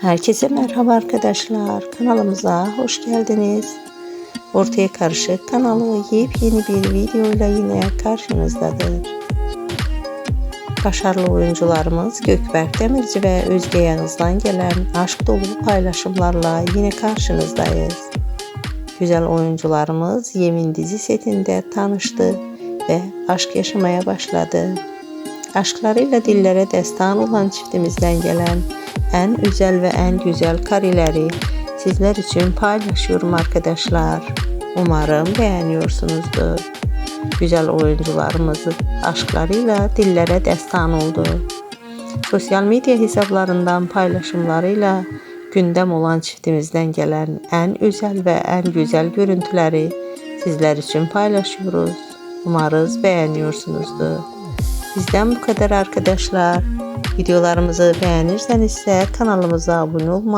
Herkese merhaba arkadaşlar. Kanalımıza hoş geldiniz. Ortaya Karışık kanalı yepyeni bir videoyla yine karşınızdadır. Başarılı oyuncularımız Gökberk Demirci ve Özge Yanız'dan gelen aşk dolu paylaşımlarla yine karşınızdayız. Güzel oyuncularımız Yemin dizi setinde tanıştı ve aşk yaşamaya başladı. Aşklarıyla dillere destan olan çiftimizden gelen en özel ve en güzel kareleri sizler için paylaşıyorum arkadaşlar. Umarım beğeniyorsunuzdur. Güzel oyuncularımızın aşklarıyla dillere destan oldu. Sosyal medya hesaplarından paylaşımlarıyla gündem olan çiftimizden gelen en özel ve en güzel görüntüleri sizler için paylaşıyoruz. Umarız beğeniyorsunuzdur. Bizden bu kadar arkadaşlar. Videolarımızı beğenirseniz ise kanalımıza abone olmayı